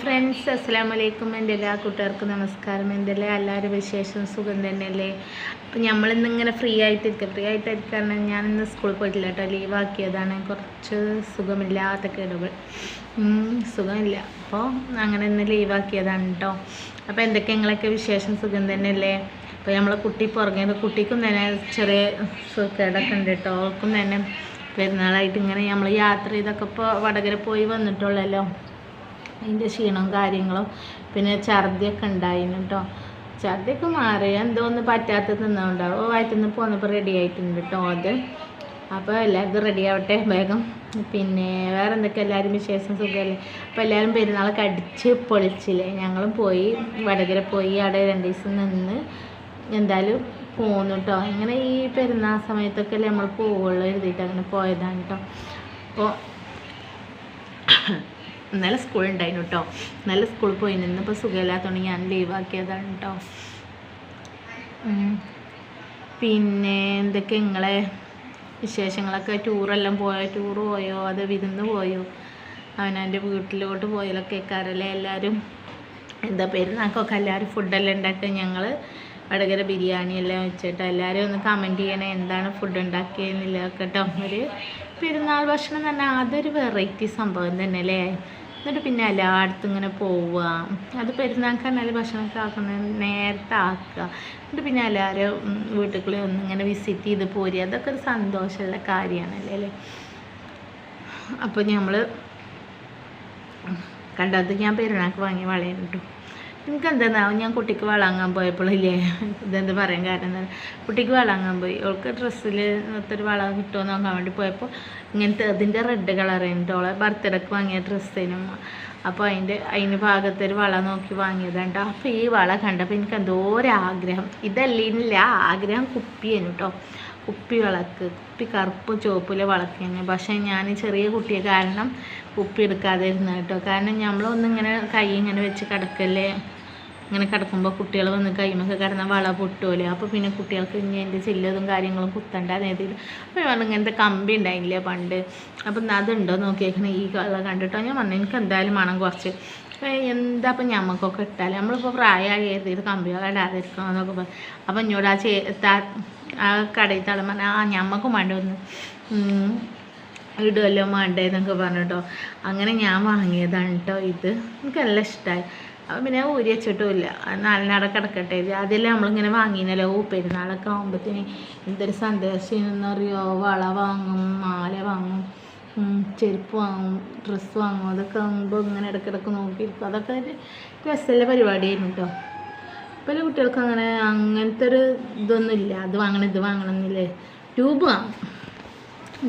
Friends അസ്സാം വലൈക്കും എന്റെ എല്ലാ കൂട്ടുകാർക്കും നമസ്കാരം. എന്റെ എല്ലാ എല്ലാവരും വിശേഷം സുഖം തന്നെയല്ലേ? അപ്പം നമ്മളിന്ന് ഇങ്ങനെ ഫ്രീ ആയിട്ടിരിക്കുക ഫ്രീ ആയിട്ടിരിക്കാൻ ഞാൻ ഇന്ന് സ്കൂളിൽ പോയിട്ടില്ല കേട്ടോ. ലീവാക്കിയതാണ് കുറച്ച് സുഖമില്ലാത്ത കേടുകൾ. സുഖമില്ല. അപ്പോൾ അങ്ങനെ ഇന്ന് ലീവാക്കിയതാണ് കേട്ടോ. അപ്പോൾ എന്തൊക്കെ? നിങ്ങളൊക്കെ വിശേഷം സുഖം തന്നെയല്ലേ? അപ്പോൾ നമ്മളെ കുട്ടി പുറകെ കുട്ടിക്കും തന്നെ ചെറിയ സുഖക്കേടൊക്കെ ഉണ്ട് കേട്ടോ അവൾക്കും തന്നെ പെരുന്നാളായിട്ട് ഇങ്ങനെ നമ്മൾ യാത്ര ചെയ്തൊക്കെ ഇപ്പോൾ വടകര പോയി വന്നിട്ടുള്ളല്ലോ. അതിന്റെ ക്ഷീണവും കാര്യങ്ങളും പിന്നെ ഛർദിയൊക്കെ ഉണ്ടായിരുന്നു കേട്ടോ ഛർദിയൊക്കെ മാറി. എന്തോ ഒന്ന് പറ്റാത്ത തിന്നുണ്ടാവും വയറ്റുനിന്ന് പോന്നപ്പോൾ റെഡി ആയിട്ടുണ്ട് കേട്ടോ അത്. അപ്പോൾ എല്ലാവർക്കും റെഡി ആവട്ടെ വേഗം. പിന്നെ വേറെ എന്തൊക്കെ എല്ലാവരും വിശേഷം സുഖമല്ലേ അപ്പോൾ എല്ലാവരും പെരുന്നാളൊക്കെ അടിച്ച് പൊളിച്ചില്ലേ? ഞങ്ങളും പോയി. വടകര പോയി. അവിടെ രണ്ട് ദിവസം നിന്ന് എന്തായാലും പോന്നു കേട്ടോ ഇങ്ങനെ ഈ പെരുന്നാൾ സമയത്തൊക്കെ നമ്മൾ പോവുള്ളൂ എഴുതിയിട്ട് അങ്ങനെ പോയതാണ് കേട്ടോ അപ്പോൾ നല്ല സ്കൂൾ ഉണ്ടായിരുന്നു കേട്ടോ ഇന്നലെ സ്കൂളിൽ പോയി നിന്നിപ്പോൾ സുഖമില്ലാത്തതുകൊണ്ട് ഞാൻ ലീവ് ആക്കിയതാണ് കേട്ടോ പിന്നെ എന്തൊക്കെ നിങ്ങളെ വിശേഷങ്ങളൊക്കെ? ടൂറെല്ലാം പോയോ? ടൂർ പോയോ? അത് വിരുന്ന് പോയോ? അവനവന്റെ വീട്ടിലോട്ട് പോയാലൊക്കെ കാരല്ലേ എല്ലാവരും എന്താ പെരുന്നാക്കൊക്കെ എല്ലാവരും ഫുഡെല്ലാം ഉണ്ടാക്കുക? ഞങ്ങൾ വടകര ബിരിയാണി എല്ലാം വെച്ചിട്ട് എല്ലാവരും ഒന്ന് കമന്റ് ചെയ്യണേ എന്താണ് ഫുഡ് ഉണ്ടാക്കിയെന്നില്ല കേട്ടോ. ഒരു പെരുന്നാൾ ഭക്ഷണം തന്നെ അതൊരു വെറൈറ്റി സംഭവം തന്നെ അല്ലേ എന്നിട്ട് പിന്നെ എല്ലായിടത്തും ഇങ്ങനെ പോവുക. അത് പെരുന്നാൾക്കാണെങ്കിൽ ഭക്ഷണമൊക്കെ ആക്കുന്നത് നേരത്തെ ആക്കുക. എന്നിട്ട് പിന്നെ എല്ലാവരും വീട്ടുകളിൽ ഒന്ന് ഇങ്ങനെ വിസിറ്റ് ചെയ്ത് പോരുക. അതൊക്കെ ഒരു സന്തോഷമുള്ള കാര്യമാണല്ലേ അല്ലേ? അപ്പോൾ നമ്മൾ കണ്ടത് ഞാൻ പെരുന്നാൾക്ക് വാങ്ങിയ വളയാണ് കേട്ടോ. എനിക്ക് എന്തെന്നാവും ഞാൻ കുട്ടിക്ക് വളാങ്ങാൻ പോയപ്പോഴില്ലേ ഇതെന്ത് പറയാൻ കാരണം എന്താ കുട്ടിക്ക് വളാങ്ങാൻ പോയി. ഓൾക്ക് ഡ്രസ്സിൽ ഒത്തിരി വള കിട്ടുമോ നോക്കാൻ വേണ്ടി പോയപ്പോൾ ഇങ്ങനത്തെ അതിന്റെ റെഡ് കളറായിരുന്നു ഓളെ ബർത്ത്ഡേക്ക് വാങ്ങിയ ഡ്രസ്സിനും. അപ്പോൾ അതിന്റെ അതിന് ഭാഗത്തൊരു വള നോക്കി വാങ്ങിയതുണ്ട് അപ്പോൾ ഈ വള കണ്ടപ്പോൾ എനിക്ക് എന്തോ ഒരു ആഗ്രഹം ഇതല്ലില്ല ആഗ്രഹം കുപ്പിയേനു കേട്ടോ കുപ്പി വിളക്ക് കുപ്പി കറുപ്പ് ചുവപ്പിലെ വിളക്ക് തന്നെ പക്ഷേ ഞാൻ ചെറിയ കുട്ടിയെ കാരണം കുപ്പി എടുക്കാതെ ഇരുന്ന കേട്ടോ കാരണം നമ്മളൊന്നിങ്ങനെ കൈ ഇങ്ങനെ വെച്ച് കിടക്കല്ലേ ഇങ്ങനെ കിടക്കുമ്പോൾ കുട്ടികൾ വന്ന് കൈമൊക്കെ കിടന്ന വള പൊട്ടുമല്ലോ അപ്പോൾ പിന്നെ കുട്ടികൾക്ക് ഇനി എന്റെ ചില്ലതും കാര്യങ്ങളും കുത്തണ്ട രീതിയിൽ അപ്പോൾ ഞാൻ പറഞ്ഞു ഇങ്ങനത്തെ കമ്പി ഉണ്ടായില്ലേ പണ്ട്? അപ്പോൾ എന്നാൽ അതുണ്ടോ നോക്കിയേക്കണേ. ഈ കളർ കണ്ടിട്ടോ? ഞാൻ പറഞ്ഞു എനിക്ക് എന്തായാലും മണം കുറച്ച്. എന്താ ഇപ്പം ഞമ്മക്കൊക്കെ ഇട്ടാൽ നമ്മളിപ്പോൾ പ്രായമായി കരുതിയിട്ട് കമ്പിയോ ഇടാതിരിക്കണം എന്നൊക്കെ പറഞ്ഞു അപ്പം എന്നോട് ആ ചേ ആ കടയിൽ തളം പറഞ്ഞാൽ ആ ഞമ്മക്കും വേണ്ട ഒന്ന് ഇടുമല്ലോ വേണ്ടേ എന്നൊക്കെ പറഞ്ഞിട്ടോ. അങ്ങനെ ഞാൻ വാങ്ങിയതാണ് കേട്ടോ ഇത്. എനിക്ക് നല്ല ഇഷ്ടമായി അപ്പം പിന്നെ ഊരി വെച്ചിട്ടുമില്ല. നാലിനട കിടക്കട്ടെ ആദ്യമല്ലേ നമ്മളിങ്ങനെ വാങ്ങിനല്ലോ ഓ പെരുന്നാളൊക്കെ ആകുമ്പോഴത്തേന് എന്തൊരു സന്ദേശം അറിയോ വള വാങ്ങും മാല വാങ്ങും ചെരുപ്പ് വാങ്ങും ഡ്രസ്സ് വാങ്ങും. അതൊക്കെ ആകുമ്പോൾ ഇങ്ങനെ ഇടയ്ക്കിടയ്ക്ക് നോക്കിയിരിക്കും. അതൊക്കെ ഒരു രസമുള്ള പരിപാടിയായിരുന്നു കേട്ടോ പല കുട്ടികൾക്ക് അങ്ങനെ അങ്ങനത്തെ ഒരു ഇതൊന്നും ഇല്ല അത് വാങ്ങണം ഇത് വാങ്ങണം എന്നില്ലേ? ട്യൂബ് വാങ്ങും.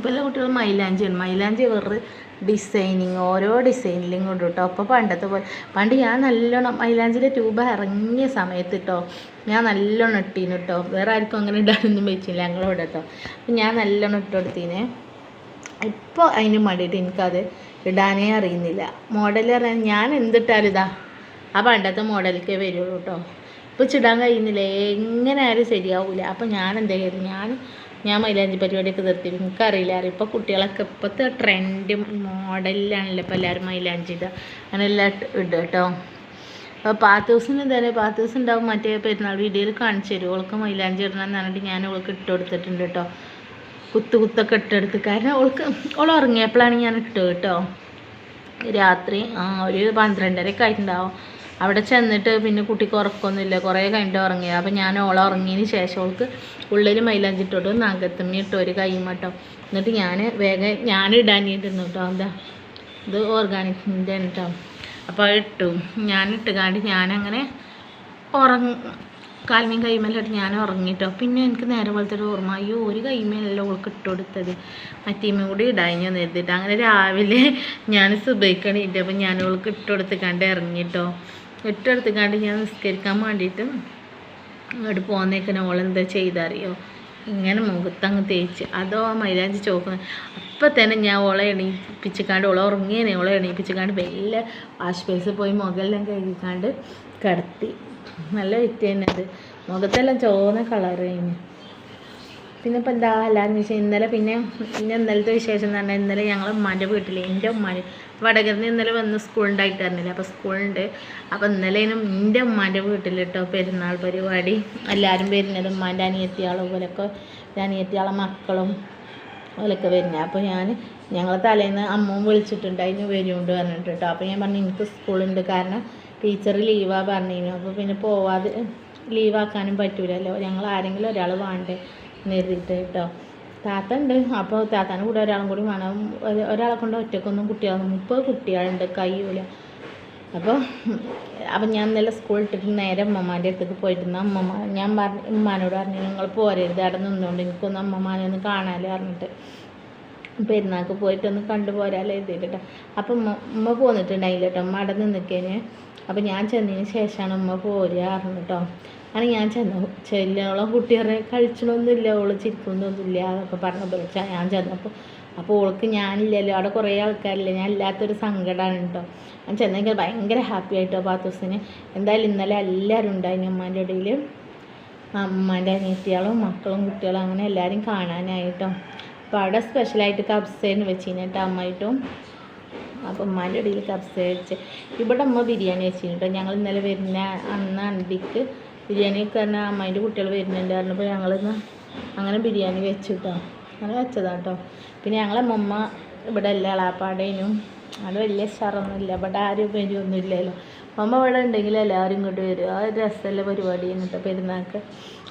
പല കുട്ടികൾ മൈലാഞ്ചിയാണ്. മൈലാഞ്ചി വെറുതെ ഡിസൈനിങ് ഓരോ ഡിസൈനിലും കൊണ്ട് കേട്ടോ അപ്പോൾ പണ്ടത്തെ പോലെ പണ്ട് ഞാൻ നല്ലോണം മൈലാഞ്ചിന്റെ ട്യൂബ് ഇറങ്ങിയ സമയത്ത് കേട്ടോ ഞാൻ നല്ലോണം ഇട്ടീന് കേട്ടോ വേറെ ആർക്കും അങ്ങനെ ഇടാനൊന്നും വെച്ചില്ല ഞങ്ങളോട് കേട്ടോ അപ്പം ഞാൻ നല്ലോണം ഇട്ട് കൊടുത്തീനെ. ഇപ്പോൾ അതിന് മടിയിട്ട് എനിക്കത് ഇടാനേ അറിയുന്നില്ല. മോഡൽ പറയാൻ ഞാൻ എന്തിട്ടാലും ഇതാ ആ പണ്ടത്തെ മോഡലിക്കേ വരുള്ളൂ കേട്ടോ ഇപ്പോൾ ചിടാൻ കഴിയുന്നില്ല? എങ്ങനെ ആയാലും ശരിയാവില്ല അപ്പോൾ ഞാൻ എന്താ ചെയ്തത്? ഞാൻ ഞാൻ മൈലാഞ്ചി പരിപാടിയൊക്കെ നിർത്തി. എനിക്കറിയില്ല അറിയാം ഇപ്പോൾ കുട്ടികളൊക്കെ ഇപ്പോഴത്തെ ട്രെൻഡ് മോഡലിലാണല്ലോ ഇപ്പോൾ എല്ലാവരും മൈലാഞ്ചി ഇടുക. അങ്ങനെ എല്ലാം ഇടുക കേട്ടോ. അപ്പോൾ പാത്തൂസിന് തന്നെ പാത്തൂസ് ഉണ്ടാവും. മറ്റേ പെരുന്നാൾ വീഡിയോയിൽ കാണിച്ചു തരും. ഓൾക്ക് മൈലാഞ്ചി ഇടണം എന്ന് പറഞ്ഞിട്ട് ഞാൻ ഓൾക്ക് ഇട്ട് കൊടുത്തിട്ടുണ്ട് കേട്ടോ. കുത്തു കുത്തൊക്കെ ഇട്ടെടുത്ത് കാരണം ഓൾക്ക് ഓൾ ഉറങ്ങിയപ്പോഴാണ് ഞാൻ ഇട്ടത് കേട്ടോ. രാത്രി ഒരു പന്ത്രണ്ടരയൊക്കെ ആയിട്ടുണ്ടാവും. അവിടെ ചെന്നിട്ട് പിന്നെ കുട്ടിക്ക് ഉറക്കമൊന്നുമില്ല കുറേ കഴിഞ്ഞിട്ട് ഉറങ്ങിയത്. അപ്പം ഞാൻ ഓളെ ഉറങ്ങിയതിന് ശേഷം ഓൾക്ക് ഉള്ളിൽ മൈലാഞ്ചിട്ടോട്ട് നാഗത്തമ്മി ഇട്ടു ഒരു കൈമട്ടോ എന്നിട്ട് ഞാൻ വേഗം ഞാൻ ഇടാനിരുന്നു കേട്ടോ. എന്താ? ഇത് ഓർഗാനിക്കിന്റെ കേട്ടോ. അപ്പോൾ ഇട്ടു. ഞാൻ ഇട്ടുകാണ്ട് ഞാനങ്ങനെ ഉറങ്ങ കാൽമീൻ കൈമേലിട്ട് ഞാൻ ഉറങ്ങിട്ടോ പിന്നെ എനിക്ക് നേരെ പോലത്തെ ഒരു ഓർമ്മ. അയ്യോ ഒരു കൈമേലല്ലോ ഓൾക്ക് ഇട്ട് കൊടുത്തത്. മറ്റേമ കൂടി ഇടാഞ്ഞു നിർത്തിയിട്ട് അങ്ങനെ രാവിലെ ഞാൻ സുബൈക്കാണ് അപ്പം ഞാൻ ഓൾക്ക് ഇട്ട് കണ്ട് ഇറങ്ങിട്ടോ ഇട്ട് കണ്ട് ഞാൻ നിസ്കരിക്കാൻ വേണ്ടിയിട്ട് അങ്ങോട്ട് പോകുന്നേക്കിനെ ഓളെന്താ ചെയ്തറിയോ? ഇങ്ങനെ മുഖത്തങ്ങ് തേച്ച്. അതോ ആ മൈലാഞ്ചി ചോക്കുന്നത് അപ്പം തന്നെ ഞാൻ ഓളെ എണീപ്പിച്ചിക്കാണ്ട് ഓളെ ഉറങ്ങിയേനെ ഓളെ എണീപ്പിച്ചിക്കാണ്ട് വലിയ വാഷ് ബേസിൽ പോയി മുഖമെല്ലാം കഴുകിക്കാണ്ട് കിടത്തി. നല്ല വിറ്റ് തന്നെ അത്. മുഖത്തെല്ലാം ചുവന്ന കളർ കഴിഞ്ഞു പിന്നെ ഇപ്പോൾ എന്താ എല്ലാവരും വെച്ചാൽ ഇന്നലെ പിന്നെ പിന്നെ ഇന്നലത്തെ വിശേഷം എന്ന് പറഞ്ഞാൽ ഇന്നലെ ഞങ്ങൾ ഉമ്മാന്റെ വീട്ടിൽ എന്റെ ഉമ്മാന്റെ വടകരന്ന് ഇന്നലെ വന്ന് സ്കൂളുണ്ടായിട്ട് തരുന്നില്ല അപ്പോൾ സ്കൂളുണ്ട് അപ്പോൾ ഇന്നലേനും എന്റെ ഉമ്മാന്റെ വീട്ടിൽ കേട്ടോ പെരുന്നാൾ പരിപാടി എല്ലാവരും വരുന്നത് ഉമ്മാന്റെ അനിയത്തിയാളും പോലൊക്കെ അനിയത്തിയാളെ മക്കളും ഓലൊക്കെ വരുന്നത് അപ്പോൾ ഞാൻ ഞങ്ങൾ തലേന്ന് അമ്മവും വിളിച്ചിട്ടുണ്ട് അതിന് വരുമുണ്ട് പറഞ്ഞിട്ട് കേട്ടോ അപ്പോൾ ഞാൻ പറഞ്ഞു എനിക്ക് സ്കൂളുണ്ട് കാരണം ടീച്ചർ ലീവാ പറഞ്ഞിരുന്നു അപ്പോൾ പിന്നെ പോവാതെ ലീവാക്കാനും പറ്റൂലല്ലോ. ഞങ്ങൾ ആരെങ്കിലും ഒരാൾ വേണ്ടേ? നിർത്തിയിട്ട് കേട്ടോ. താത്ത ഉണ്ട് അപ്പോൾ താത്താന്റെ കൂടെ ഒരാളും കൂടി വേണം. ഒരാളെ കൊണ്ട് ഒറ്റക്കൊന്നും കുട്ടികളൊന്നും മുപ്പത് കുട്ടികളുണ്ട് കഴിയൂല അപ്പോൾ അപ്പം ഞാൻ ഇന്നലെ സ്കൂൾ ഇട്ടിട്ട് നേരെ അമ്മമാന്റെ അടുത്തേക്ക് പോയിട്ടിരുന്ന അമ്മമ്മ ഞാൻ പറഞ്ഞ ഉമ്മാനോട് പറഞ്ഞു നിങ്ങൾ പോരരുത്. അവിടെ നിന്നുകൊണ്ട് എനിക്കൊന്ന് അമ്മമാനെ ഒന്ന് കാണാമല്ലോ പറഞ്ഞിട്ട്. പെരുന്നാൾക്ക് പോയിട്ടൊന്ന് കണ്ടു പോരാലോ എഴുതിയിട്ടോ അപ്പം ഉമ്മ ഉമ്മ പോന്നിട്ടുണ്ടായില്ല കേട്ടോ. ഉമ്മ അവിടെ നിന്നിക്കേന്. അപ്പം ഞാൻ ചെന്നതിന് ശേഷമാണ് ഉമ്മ പോരുക പറഞ്ഞിട്ടോ. അങ്ങനെ ഞാൻ ചെന്നു ചെല്ലോളം കുട്ടികളെ കഴിച്ചണമൊന്നുമില്ല ഓൾ ചിരിക്കുന്നൊന്നുമില്ല എന്നൊക്കെ പറഞ്ഞപ്പോൾ ഞാൻ ചെന്നപ്പോൾ അപ്പോൾ ഓൾക്ക് ഞാനില്ലല്ലോ അവിടെ കുറേ ആൾക്കാരില്ല ഞാൻ ഇല്ലാത്തൊരു സങ്കടമാണ് കേട്ടോ ഞാൻ ചെന്നെങ്കിൽ ഭയങ്കര ഹാപ്പി ആയിട്ടോ പാത്തൂസിന്. എന്തായാലും ഇന്നലെ എല്ലാവരും ഉണ്ടായിരുന്നു അമ്മാന്റെ ഇടയിൽ അമ്മാന്റെ അനിയത്തിയാളും മക്കളും കുട്ടികളും അങ്ങനെ എല്ലാവരും കാണാനായിട്ടോ അപ്പോൾ അവിടെ സ്പെഷ്യലായിട്ട് കബ്സേന്ന് വെച്ചിന് കേട്ടോ അമ്മായിട്ടും അപ്പോൾ ഉമ്മാന്റെ ഇടയിൽ കബ്സ വെച്ച്. ഇവിടെ അമ്മ ബിരിയാണി കേട്ടോ ഞങ്ങൾ ഇന്നലെ വരുന്ന അന്ന് അന്തിക്ക് ബിരിയാണി പറഞ്ഞാൽ അമ്മേന്റെ കുട്ടികൾ വരുന്നുണ്ട് പറഞ്ഞപ്പോൾ ഞങ്ങളിന്ന് അങ്ങനെ ബിരിയാണി വെച്ചു കേട്ടോ അങ്ങനെ വെച്ചതാട്ടോ. പിന്നെ ഞങ്ങളെ മമ്മ ഇവിടെ അല്ല അളാപ്പാടേനും അവിടെ വലിയ ഷറൊന്നുമില്ല ഇവിടെ ആരും വരുമൊന്നുമില്ലല്ലോ മമ്മ ഇവിടെ ഉണ്ടെങ്കിൽ എല്ലാവരും ഇങ്ങോട്ട് വരും. ആ ഒരു രസമല്ല പരിപാടി കേട്ടോ പെരുന്നാൾക്ക്.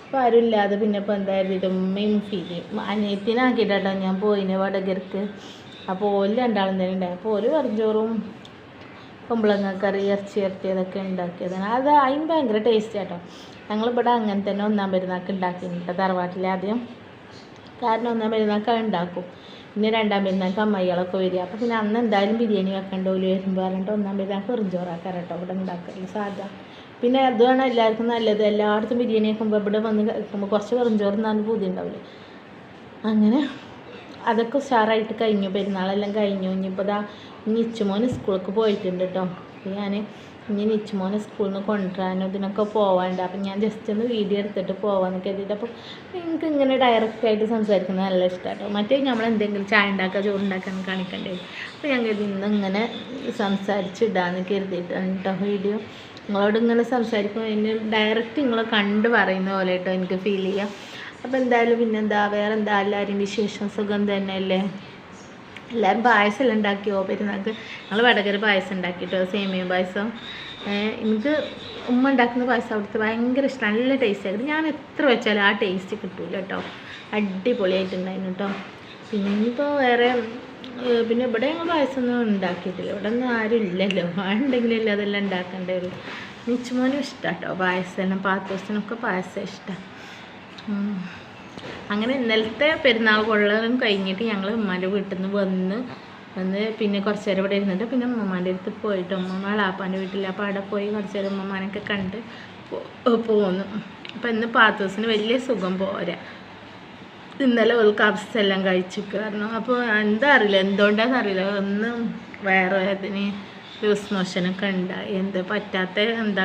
അപ്പോൾ ആരും ഇല്ലാതെ പിന്നെ ഇപ്പോൾ എന്തായാലും ഉമ്മയും ഫീലിയും അനിയത്തിനാക്കിയിട്ടാട്ടോ ഞാൻ പോയിന് വടകർക്ക് അപ്പോൾ ഓൽ രണ്ടാളും തന്നെ ഉണ്ടായി. അപ്പോൾ ഒരു വെറുംചോറും കുമ്പളങ്ങ കറി ഇറച്ചി ഇറച്ചിയതൊക്കെ ഉണ്ടാക്കിയതാണ്. അത് അതിന് ഭയങ്കര ടേസ്റ്റ് കേട്ടോ ഞങ്ങളിവിടെ അങ്ങനെ തന്നെ ഒന്നാം പെരുന്നാൾക്ക് ഉണ്ടാക്കിയിട്ടുണ്ട് തറവാട്ടിൽ ആദ്യം. കാരണം ഒന്നാം പെരുന്നാൾക്ക് ഉണ്ടാക്കും. പിന്നെ രണ്ടാം പെരുന്നാൾക്ക് അമ്മയ്യാളൊക്കെ വരിക. അപ്പോൾ പിന്നെ അന്ന് എന്തായാലും ബിരിയാണി വെക്കേണ്ട ഓൽ വരുമ്പോൾ പറഞ്ഞിട്ട് ഒന്നാം പെരുന്നാൾക്ക് വെറുംചോറാക്കാൻ കേട്ടോ ഇവിടെ ഉണ്ടാക്കൽ സാധാ. പിന്നെ അതുമാണ് എല്ലാവർക്കും നല്ലത്. എല്ലായിടത്തും ബിരിയാണി വെക്കുമ്പോൾ ഇവിടെ വന്ന് കഴിക്കുമ്പോൾ കുറച്ച് വെറുംചോറ് നല്ല പൂതി ഉണ്ടാവില്ലേ? അങ്ങനെ അതൊക്കെ ഉഷാറായിട്ട് കഴിഞ്ഞു. പെരുന്നാളെല്ലാം കഴിഞ്ഞു. ഇനിയിപ്പോൾ ദാ ഇനി ഇച്ചുമോന് സ്കൂളിലേക്ക് പോയിട്ടുണ്ട് കേട്ടോ ഞാൻ ഇനി നിച്ചുമോനെ സ്കൂളിൽ നിന്ന് കൊണ്ടുവരാനും ഇതിനൊക്കെ പോവാണ്ട് അപ്പം ഞാൻ ജസ്റ്റ് ഒന്ന് വീഡിയോ എടുത്തിട്ട് പോവാന്ന് കരുതിയിട്ട് അപ്പോൾ എനിക്ക് ഇങ്ങനെ ഡയറക്റ്റ് ആയിട്ട് സംസാരിക്കുന്നത് നല്ല ഇഷ്ടമാണ് കേട്ടോ മറ്റേ നമ്മൾ എന്തെങ്കിലും ചായ ഉണ്ടാക്കുക ചോറ് ഉണ്ടാക്കാൻ കാണിക്കണ്ടേ? അപ്പോൾ ഞാൻ കരുതി ഇന്ന് ഇങ്ങനെ സംസാരിച്ചിടാന്ന് കരുതിയിട്ടാണ് കേട്ടോ വീഡിയോ നിങ്ങളോട് ഇങ്ങനെ സംസാരിക്കുമ്പോൾ എന്നെ ഡയറക്റ്റ് നിങ്ങളെ കണ്ട് പറയുന്ന പോലെ കേട്ടോ എനിക്ക് ഫീൽ ചെയ്യാം. അപ്പോൾ എന്തായാലും പിന്നെന്താ വേറെ എന്താ എല്ലാവരും വിശേഷം സുഖം തന്നെയല്ലേ? എല്ലാവരും പായസം എല്ലാം ഉണ്ടാക്കിയോ? പെരുന്നാൾക്ക് ഞങ്ങൾ വടകര പായസം ഉണ്ടാക്കിയിട്ടോ സേമിയ പായസം. എനിക്ക് ഉമ്മ ഉണ്ടാക്കുന്ന പായസം അവിടുത്തെ ഭയങ്കര ഇഷ്ടം നല്ല ടേസ്റ്റ് ആയിരുന്നു ഞാൻ എത്ര വെച്ചാലും ആ ടേസ്റ്റ് കിട്ടൂല കേട്ടോ. അടിപൊളിയായിട്ടുണ്ടായിരുന്നു കേട്ടോ. പിന്നെ ഇനിയിപ്പോൾ വേറെ പിന്നെ ഇവിടെ ഞങ്ങൾ പായസമൊന്നും ഉണ്ടാക്കിയിട്ടില്ല. ഇവിടെ ഒന്നും ആരും ഇല്ലല്ലോ. ആളുണ്ടെങ്കിലല്ലേ അതെല്ലാം ഉണ്ടാക്കേണ്ടേ ഉള്ളൂ നിച്ചുമോനും ഇഷ്ടം കേട്ടോ പായസം പാത്തോസിനൊക്കെ പായസം ഇഷ്ടം. ഉം. അങ്ങനെ ഇന്നലത്തെ പെരുന്നാൾ കൊള്ളലും കഴിഞ്ഞിട്ട് ഞങ്ങൾ ഉമ്മാന്റെ വീട്ടിൽ നിന്ന് വന്ന് വന്ന് പിന്നെ കുറച്ച് നേരം ഇവിടെ ഇരുന്നിട്ട് പിന്നെ ഉമ്മമാന്റെ അടുത്ത് പോയിട്ട് ഉമ്മ ലാപ്പാന്റെ വീട്ടിൽ അപ്പോൾ അവിടെ പോയി കുറച്ച് നേരം ഉമ്മമാനൊക്കെ കണ്ട് പോന്നു. അപ്പോൾ ഇന്ന് പാത്തോസിന് വലിയ സുഖം പോരാ. ഇന്നലെ ഒരു കബ്സ് എല്ലാം കഴിച്ചു കാരണം അപ്പോൾ എന്താ അറിയില്ല എന്തുകൊണ്ടാന്ന് അറിയില്ല. ഒന്ന് വയറുവേദന ലൂസ് മോഷനൊക്കെ ഉണ്ടായി. എന്ത് പറ്റാത്ത എന്താ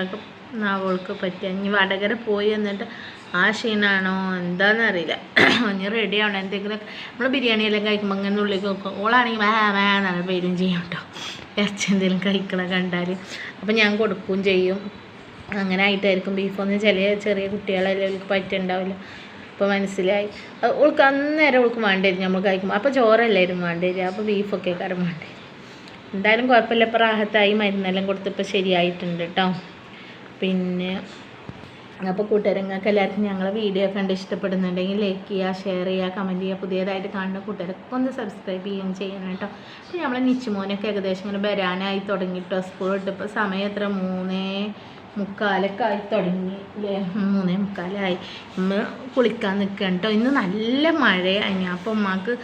അവൾക്ക് പറ്റിയ? ഇനി വടകര പോയി എന്നിട്ട് ആ ക്ഷീണാണോ? എന്താണെന്ന് അറിയില്ല. റെഡി ആവണം. എന്തെങ്കിലും നമ്മൾ ബിരിയാണി എല്ലാം കഴിക്കുമ്പോൾ അങ്ങനെ ഉള്ളിലേക്ക് നോക്കും. ഓളാണെങ്കിൽ വേ വേന്നാണ് പേരും ചെയ്യും കേട്ടോ ഇറച്ചി എന്തെങ്കിലും കഴിക്കണം കണ്ടാൽ അപ്പം ഞാൻ കൊടുക്കുകയും ചെയ്യും. അങ്ങനെ ആയിട്ടായിരിക്കും ബീഫൊന്നും ചില ചെറിയ കുട്ടികളെല്ലാം അവർക്ക് പറ്റുണ്ടാവില്ല. അപ്പോൾ മനസ്സിലായി. ഉൾക്ക് അന്നേരം ഉൾക്ക് വേണ്ടി നമ്മൾ കഴിക്കുമ്പോൾ അപ്പോൾ ചോറല്ലായിരുന്നു വേണ്ടി വരിക അപ്പോൾ ബീഫൊക്കെ കാരണം വേണ്ടി എന്തായാലും കുഴപ്പമില്ല. ഇപ്പോൾ റാഹത്തായി മരുന്നെല്ലാം കൊടുത്തിപ്പോൾ ശരിയായിട്ടുണ്ട് കേട്ടോ പിന്നെ അപ്പോൾ കൂട്ടുകാരങ്ങൾക്ക് എല്ലാവർക്കും ഞങ്ങളെ വീഡിയോ കണ്ട് ഇഷ്ടപ്പെടുന്നുണ്ടെങ്കിൽ ലൈക്ക് ചെയ്യുക ഷെയർ ചെയ്യുക കമന്റ് ചെയ്യുക. പുതിയതായിട്ട് കാണുന്ന കൂട്ടുകാരൊക്കെ ഒന്ന് സബ്സ്ക്രൈബ് ചെയ്യുകയും ചെയ്യണം കേട്ടോ. അപ്പോൾ നമ്മളെ നിച്ചുമോനൊക്കെ ഏകദേശം ഇങ്ങനെ വരാനായി തുടങ്ങി കേട്ടോ സ്കൂൾ വിട്ടപ്പോൾ സമയം എത്ര? മൂന്നേ മുക്കാലൊക്കെ ആയി തുടങ്ങി അല്ലേ? മൂന്നേ മുക്കാലായി. നമ്മൾ കുളിക്കാൻ നിൽക്കണം കേട്ടോ ഇന്ന് നല്ല മഴയായി അപ്പോൾ ഉമ്മാക്ക്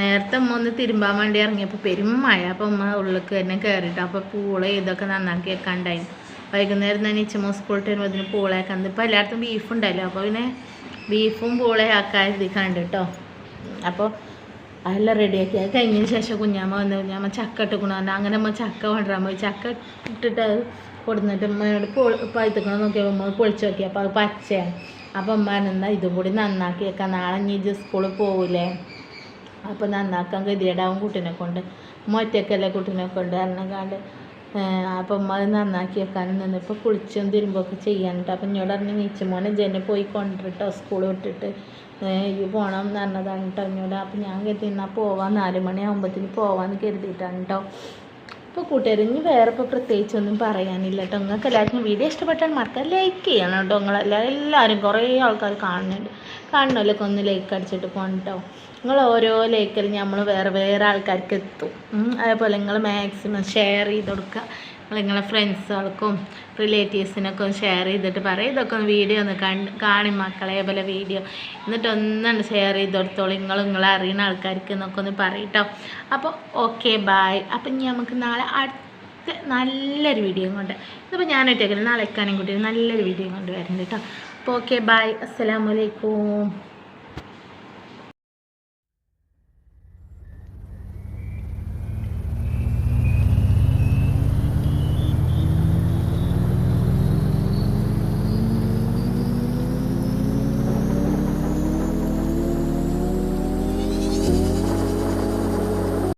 നേരത്തെ ഉമ്മ ഒന്ന് തിരുമ്പാൻ വേണ്ടി ഇറങ്ങിയപ്പോൾ പെരും മഴ അപ്പോൾ ഉമ്മ ഉള്ളിലേക്ക് തന്നെ കയറിയിട്ട് അപ്പോൾ പൂള ഇതൊക്കെ നന്നാക്കി വെക്കാണ്ടായിരുന്നു വൈകുന്നേരം തന്നെ ഇച്ചമ്മ സ്കൂളിട്ട് വരുമ്പോൾ ഇതിന് പൂളയാക്കാൻ ഇപ്പോൾ എല്ലായിടത്തും ബീഫ് ഉണ്ടല്ലോ. അപ്പോൾ പിന്നെ ബീഫും പൂളയാക്കാൻ ഇത് കണ്ടു കേട്ടോ അപ്പോൾ അതെല്ലാം റെഡിയാക്കി അത് കഴിഞ്ഞതിന് ശേഷം കുഞ്ഞാമ്മ വന്ന് കുഞ്ഞാമ്മ ചക്ക ഇട്ടുക്കണോ പറഞ്ഞു. അങ്ങനെ അമ്മ ചക്ക കൊണ്ടുവരാൻ പോയി. ചക്ക ഇട്ടിട്ട് അത് കൊടുന്നിട്ട് അമ്മയോട് പൊളി പഴുത്തിക്കണം നോക്കിയപ്പോൾ അമ്മ പൊളിച്ച് നോക്കി. അപ്പോൾ അത് പച്ചയാണ്. അപ്പോൾ അമ്മ പറഞ്ഞാൽ ഇതും കൂടി നന്നാക്കി വെക്കാം. നാളെ ഇനി ഇത് സ്കൂളിൽ പോവില്ലേ അപ്പോൾ നന്നാക്കാൻ ഗതികേടാവും കുട്ടീനെ കൊണ്ട്. അമ്മ ഒറ്റക്കല്ലേ കുട്ടീനെ കൊണ്ട്? പറഞ്ഞാണ്ട് അപ്പം അത് നന്നാക്കി വെക്കാനും നിന്ന്. ഇപ്പോൾ കുളിച്ചും തിരുമ്പൊക്കെ ചെയ്യാനുണ്ട്. അപ്പം എന്നോട് പറഞ്ഞു നീച്ചുമോനെ ജന പോയി കൊണ്ടിട്ടോ സ്കൂൾ വിട്ടിട്ട്. ഈ പോകണം എന്ന് പറഞ്ഞതാണ് കേട്ടോ എന്നോട് അപ്പം ഞാൻ കരുതി എന്നാൽ പോവാം നാല് മണിയാകുമ്പോഴത്തേന് പോവാമെന്ന് കരുതിയിട്ടാണ് കേട്ടോ ഇപ്പോൾ കൂട്ടുകാർ ഇനി വേറെ ഇപ്പോൾ പ്രത്യേകിച്ചൊന്നും പറയാനില്ല കേട്ടോ നിങ്ങൾക്ക് എല്ലാവർക്കും വീഡിയോ ഇഷ്ടപ്പെട്ടാൽ മറക്കാൻ ലൈക്ക് ചെയ്യണം കേട്ടോ നിങ്ങളെല്ലാവരും എല്ലാവരും കുറേ ആൾക്കാർ കാണുന്നുണ്ട്. കാണുന്നവരൊക്കെ ഒന്ന് ലൈക്ക് അടിച്ചിട്ട് പോകണം കേട്ടോ നിങ്ങൾ ഓരോ ലൈക്കിൽ നമ്മൾ വേറെ വേറെ ആൾക്കാർക്ക് എത്തും. അതേപോലെ നിങ്ങൾ മാക്സിമം ഷെയർ ചെയ്ത് കൊടുക്കുക നിങ്ങൾ നിങ്ങളെ ഫ്രണ്ട്സുകൾക്കും റിലേറ്റീവ്സിനൊക്കെ ഷെയർ ചെയ്തിട്ട് പറയും. ഇതൊക്കെ ഒന്ന് വീഡിയോ ഒന്ന് കണ്ട് കാണി മക്കളെ പോലെ വീഡിയോ എന്നിട്ട് ഷെയർ ചെയ്ത് കൊടുത്തോളൂ. നിങ്ങൾ നിങ്ങളെ അറിയുന്ന ആൾക്കാർക്ക് എന്നൊക്കെ ഒന്ന് പറയട്ടോ. അപ്പോൾ ഓക്കെ ബായ് അപ്പം ഇനി നമുക്ക് നാളെ അടുത്ത നല്ലൊരു വീഡിയോ കൊണ്ട് ഇതിപ്പോൾ ഞാൻ ഒറ്റയ്ക്കല്ല നാളെ എക്കാനും കൂട്ടി നല്ലൊരു വീഡിയോ കൊണ്ട് വരുന്നുണ്ട് കേട്ടോ. അപ്പോൾ ഓക്കെ ബായ് അസ്സലാമലൈക്കും